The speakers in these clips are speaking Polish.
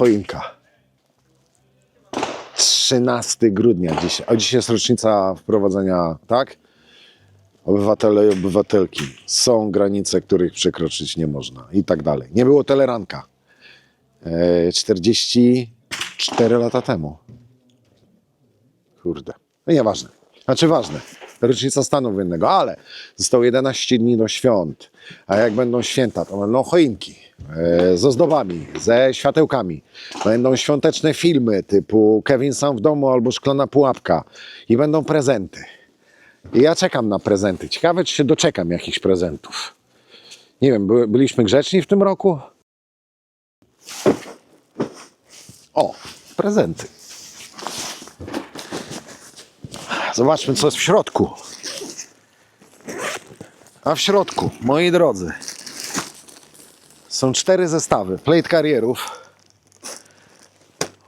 choinka. 13 grudnia dzisiaj. A dzisiaj jest rocznica wprowadzenia, tak? Obywatele i obywatelki. Są granice, których przekroczyć nie można i tak dalej. Nie było teleranka. E, 44 lata temu. Kurde. No nieważne. Znaczy ważne. Rocznica stanu wojennego, ale zostało 11 dni do świąt. A jak będą święta, to będą choinki e, z ozdobami, ze światełkami. Będą świąteczne filmy typu Kevin sam w domu albo Szklana pułapka. I będą prezenty. I ja czekam na prezenty. Ciekawe, czy się doczekam jakichś prezentów. Nie wiem, by, byliśmy grzeczni w tym roku? O, prezenty. Zobaczmy, co jest w środku. A w środku, moi drodzy, są cztery zestawy plate karierów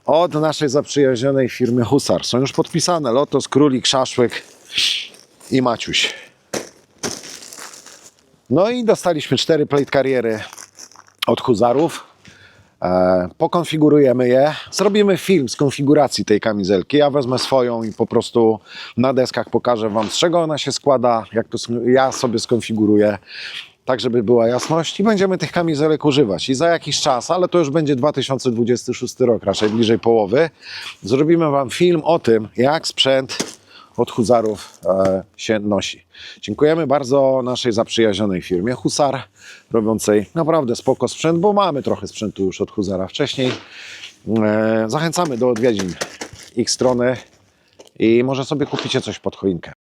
od naszej zaprzyjaźnionej firmy Husar. Są już podpisane Lotos, Królik, Szaszłyk i Maciuś. No i dostaliśmy cztery plate kariery od Huzarów. E, pokonfigurujemy je. Zrobimy film z konfiguracji tej kamizelki. Ja wezmę swoją i po prostu na deskach pokażę Wam, z czego ona się składa, jak to ja sobie skonfiguruję, tak żeby była jasność. I będziemy tych kamizelek używać. I za jakiś czas, ale to już będzie 2026 rok, raczej bliżej połowy, zrobimy Wam film o tym, jak sprzęt od Huzarów e, się nosi. Dziękujemy bardzo naszej zaprzyjaźnionej firmie Husar, robiącej naprawdę spoko sprzęt, bo mamy trochę sprzętu już od Huzara wcześniej. E, zachęcamy do odwiedzin ich strony i może sobie kupicie coś pod choinkę.